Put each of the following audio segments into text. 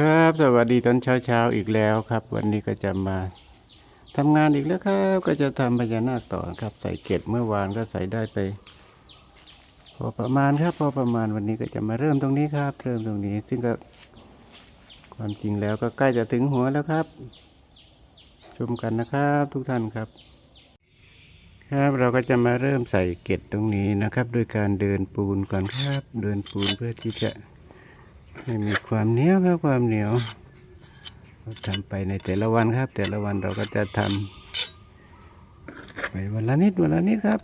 ครับสวัสดีตอนเช้าเช้าๆอีกแล้วครับ วันนี้ก็จะมาทำงานอีกแล้วครับ ก็จะทำพญานาคต่อครับ ใส่เกล็ดเมื่อวานก็ใส่ได้ไป พอประมาณครับ พอประมาณวันนี้ก็จะมาเริ่มตรงนี้ครับ เริ่มตรงนี้ ซึ่งก็ความจริงแล้วก็ใกล้จะถึงหัวแล้วครับ ชมกันนะครับ ทุกท่านครับ ครับเราก็จะมาเริ่มใส่เกล็ดตรงนี้นะครับด้วยการเดินปูนก่อนครับ เดินปูนเพื่อที่จะ ให้มีความเหนียวครับความเหนียวเราทำไปในแต่ละวันครับ แต่ละวันเราก็จะทำไปวันละนิดวันละนิดครับ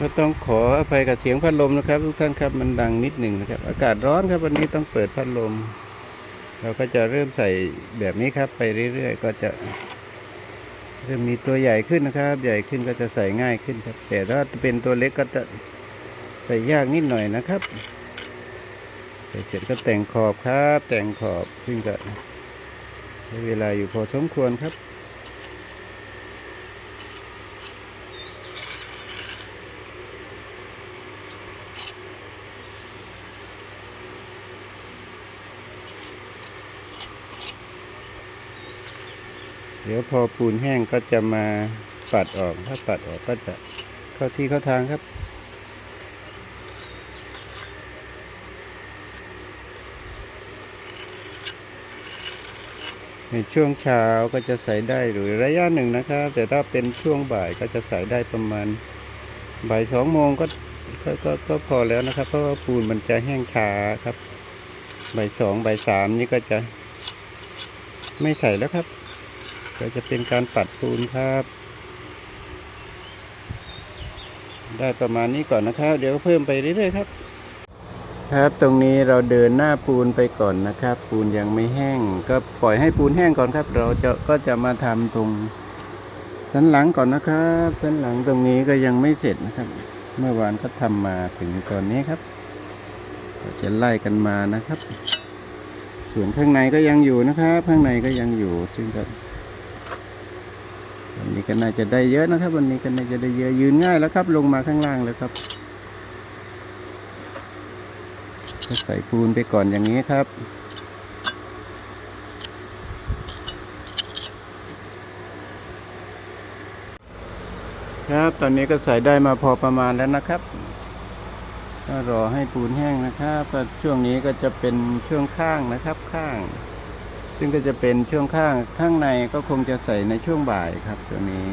ก็ต้องขออภัยกับเสียงพัดลมนะครับ ทุกท่านครับมันดังนิดหนึ่งนะครับ อากาศร้อนครับวันนี้ต้องเปิดพัดลม เราก็จะเริ่มใส่แบบนี้ครับ ไปเรื่อยๆ ก็จะเริ่มมีตัวใหญ่ขึ้นนะครับ ใหญ่ขึ้นก็จะใส่ง่ายขึ้นครับ แต่ถ้าเป็นตัวเล็กก็จะใส่ยากนิดหน่อยนะครับใส่เสร็จก็แต่งขอบครับ แต่งขอบซึ่งก็ใช้เวลาอยู่พอสมควรครับ เดี๋ยวพอปูนแห้งก็จะมาปัดออก ถ้าปัดออกก็จะเข้าที่เข้าทางครับ ในช่วงเช้าก็จะใส่ได้หรือระยะหนึ่งนะครับ แต่ถ้าเป็นช่วงบ่ายก็จะใส่ได้ประมาณบ่ายสองโมงก็ก็ก็ก็พอแล้วนะครับ เพราะว่าปูนมันจะแห้งช้าครับบ่ายสองบ่ายสามนี่ก็จะ ไม่ใส่แล้วครับ ก็จะเป็นการปัดปูนครับ ได้ประมาณนี้ก่อนนะครับ เดี๋ยวเพิ่มไปเรื่อยๆครับ ครับตรงนี้เราเดินหน้าปูนไปก่อนนะครับ ปูนยังไม่แห้ง ก็ปล่อยให้ปูนแห้งก่อนครับ เราจะก็จะมาทำตรงสันหลังก่อนนะครับสันหลังตรงนี้ก็ยังไม่เสร็จนะครับ เมื่อวานก็ทำมาถึงตอนนี้ครับ ก็จะไล่กันมานะครับ ส่วนข้างในก็ยังอยู่นะครับ ข้างในก็ยังอยู่ซึ่งก็ วันนี้ก็น่าจะได้เยอะนะครับ วันนี้ก็น่าจะได้เยอะยืนง่ายแล้วครับ ลงมาข้างล่างแล้วครับก็ใส่ปูนไปก่อนอย่างนี้ครับ ครับตอนนี้ก็ใส่ได้มาพอประมาณแล้วนะครับก็รอให้ปูนแห้งนะครับก็ช่วงนี้ก็จะเป็นช่วงข้างนะครับข้าง ซึ่งก็จะเป็นช่วงข้างข้างในก็คงจะใส่ในช่วงบ่ายครับตัวนี้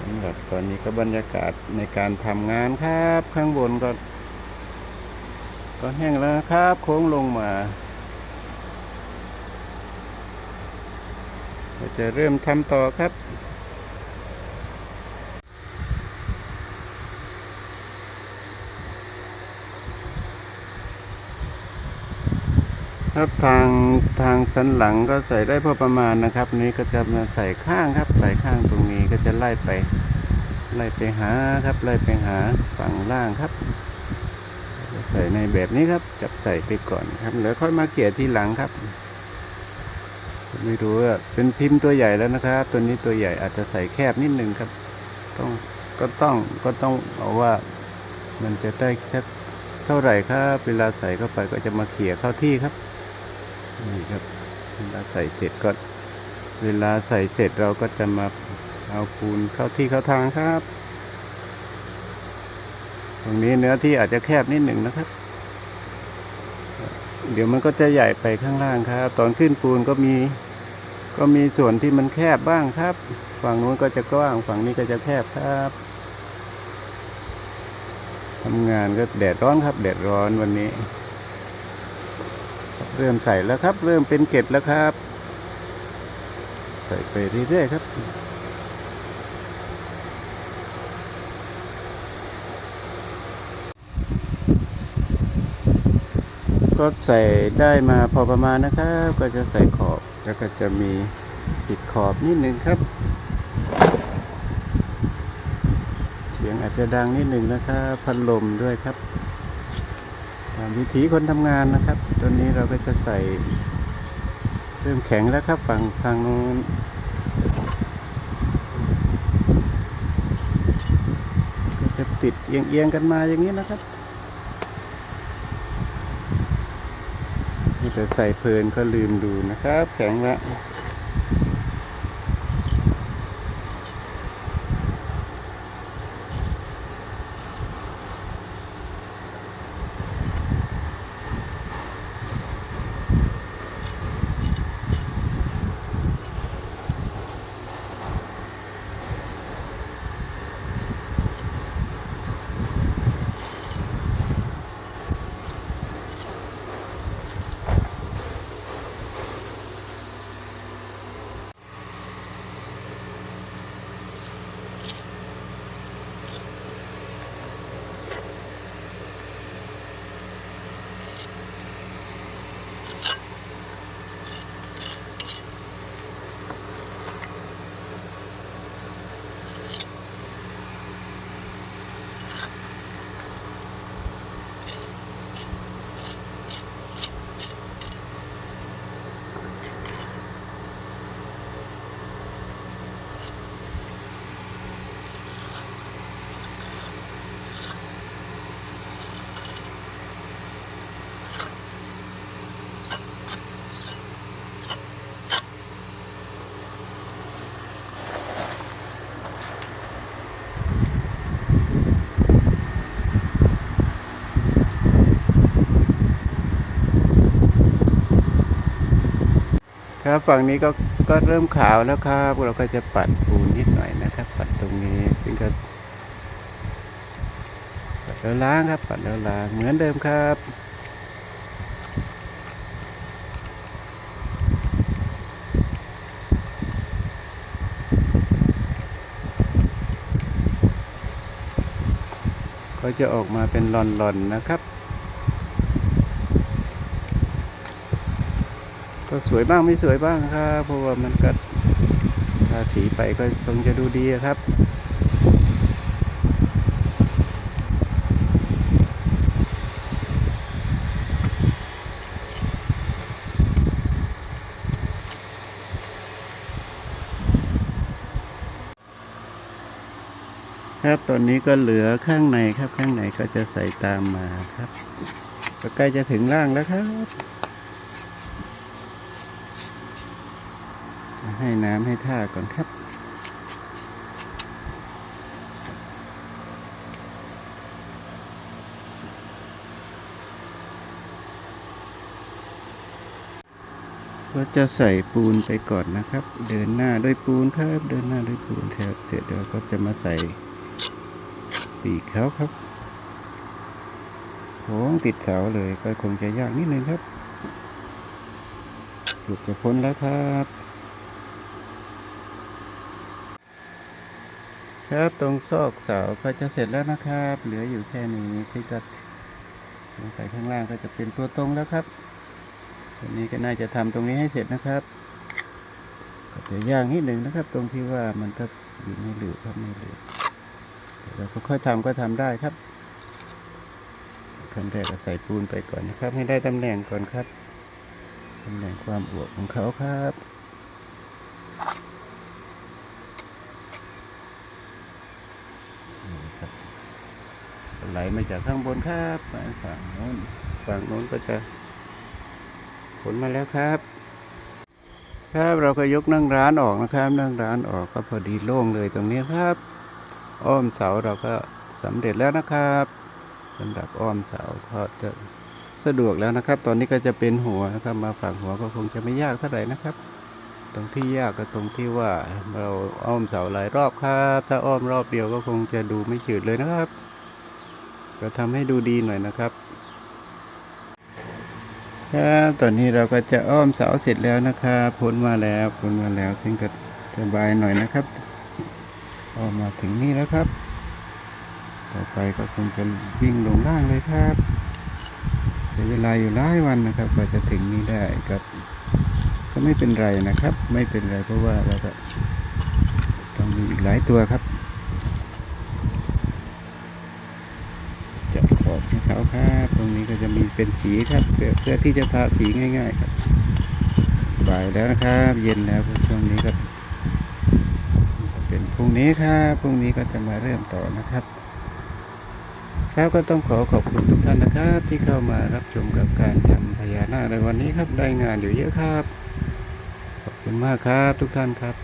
สำหรับตอนนี้ก็บรรยากาศในการทำงานครับ ข้างบนก็ ก็แห้งแล้วครับ โค้งลงมาก็จะเริ่มทำต่อครับ ครับทางทางสันหลังก็ใส่ได้พอประมาณนะครับ นี้ก็จะมาใส่ข้างครับ ใส่ข้างตรงนี้ก็จะไล่ไป ไล่ไปหาครับไล่ไปหาฝั่งล่างครับ ใส่ในแบบนี้ครับ จับใส่ไปก่อนครับแล้วค่อยมาเกี่ยที่หลังครับ ไม่รู้ว่าเป็นพิมพ์ตัวใหญ่แล้วนะครับ ตัวนี้ตัวใหญ่อาจจะใส่แคบนิดนึงครับ ต้องก็ต้องก็ต้องเอาว่ามันจะได้แค่เท่าไหร่ครับ เวลาใส่เข้าไปก็จะมาเขี่ยเข้าที่ครับ นี่ครับเวลาใส่เสร็จก็ เวลาใส่เสร็จเราก็จะมาเอาปูนเข้าที่เข้าทางครับ ตรงนี้เนื้อที่อาจจะแคบนิดหนึ่งนะครับ เดี๋ยวมันก็จะใหญ่ไปข้างล่างครับ ตอนขึ้นปูนก็มี ก็มีส่วนที่มันแคบบ้างครับ ฝั่งนู้นก็จะกว้างฝั่งนี้ก็จะแคบครับทำงานก็แดดร้อนครับ แดดร้อนวันนี้ เริ่มใส่แล้วครับ เริ่มเป็นเกล็ดแล้วครับ ใส่ไปเรื่อยๆครับก็ใส่ได้มาพอประมาณนะครับ ก็จะใส่ขอบแล้วก็จะมีปิดขอบนิดนึงครับทีสียงอาจจะดังนิดหนึ่งนะครับ พัดลมด้วยครับ วิถีคนทำงานนะครับตัวนี้เราก็จะใส่เริ่มแข็งแล้วครับฝั่งทางนู้นก็จะติดเอียงๆกันมาอย่างนี้นะครับนี่แต่ใส่เพลินก็ลืมดูนะครับ แข็งแล้ว ครับฝั่งนี้ก็ก็เริ่มขาวแล้วครับเราก็จะปัดปูนนิดหน่อยนะครับ ปัดตรงนี้ซึ่งก็ปัดแล้วล้างครับ ปัดแล้วล้างเหมือนเดิมครับก็จะออกมาเป็นหลอนๆนะครับ ก็สวยบ้างไม่สวยบ้างครับเพราะว่ามันก็ทาสีไปก็คงจะดูดีครับครับตอนนี้ก็เหลือข้างในครับข้างในก็จะใส่ตามมาครับก็ใกล้จะถึงล่างแล้วครับ ให้น้ำให้ท่าก่อนครับ ก็จะใส่ปูนไปก่อนนะครับ เดินหน้าด้วยปูนครับ เดินหน้าด้วยปูนครับเสร็จเดี๋ยวก็จะมาใส่ปีกเขาครับโค้งติดเสาเลยก็คงจะยากนิดนึงครับหลุดจะพ้นแล้วครับ ครับตรงซอกเสาก็จะเสร็จแล้วนะครับ เหลืออยู่แค่นี้ที่จะลงไปข้างล่างก็จะเป็นตัวตรงแล้วครับตัวนี้ก็น่าจะทำตรงนี้ให้เสร็จนะครับ ก็จะยากนิดหนึ่งนะครับ ตรงที่ว่ามันก็อยู่ไม่เหลือครับไม่เหลือเดี๋ยวเราก็ค่อยทำก็ทำได้ครับขั้นแรกก็ใส่ปูนไปก่อนนะครับ ให้ได้ตำแหน่งก่อนครับตำแหน่งความอวบของเขาครับ นี่ครับ ไหลมาจากข้างบนครับฝั่งโน้นฝั่งโน้นก็จะผลมาแล้วครับ ครับเราก็ยกนั่งร้านออกนะครับ นั่งร้านออกก็พอดีโล่งเลยตรงนี้ครับ อ้อมเสาเราก็สำเร็จแล้วนะครับสำหรับอ้อมเสาก็จะสะดวกแล้วนะครับ ตอนนี้ก็จะเป็นหัวนะครับมาฝั่งหัวก็คงจะไม่ยากเท่าไหร่นะครับ ตรงที่ยากก็ตรงที่ว่าเราอ้อมเสาหลายรอบครับ ถ้าอ้อมรอบเดียวก็คงจะดูไม่จืดเลยนะครับ ก็ทำให้ดูดีหน่อยนะครับครับตอนนี้เราก็จะอ้อมเสาเสร็จแล้วนะครับพ้นมาแล้วพ้นมาแล้วซึ่งก็สบายหน่อยนะครับอ้อมมาถึงนี่แล้วครับ ต่อไปก็คงจะวิ่งลงล่างเลยครับใช้เวลาอยู่หลายวันนะครับกว่าจะถึงนี่ได้ครับ ก็ไม่เป็นไรนะครับ ไม่เป็นไรเพราะว่าเราก็ต้องมีอีกหลายตัวครับ อกให้เขาวครับ ตรงนี้ก็จะมีเป็นสีครับเพื่อเพื่อที่จะทาสีง่าย ๆ ครับบ่ายแล้วนะครับ เย็นแล้วช่วงนี้ก็เป็นพรุ่งนี้ครับพรุ่งนี้ก็จะมาเริ่มต่อนะครับครับก็ต้องขอขอบคุณทุกท่านนะครับ ที่เข้ามารับชมกับการทำพญานาคในวันนี้ครับได้งานอยู่เยอะครับ ขอบคุณมากครับทุกท่านครับ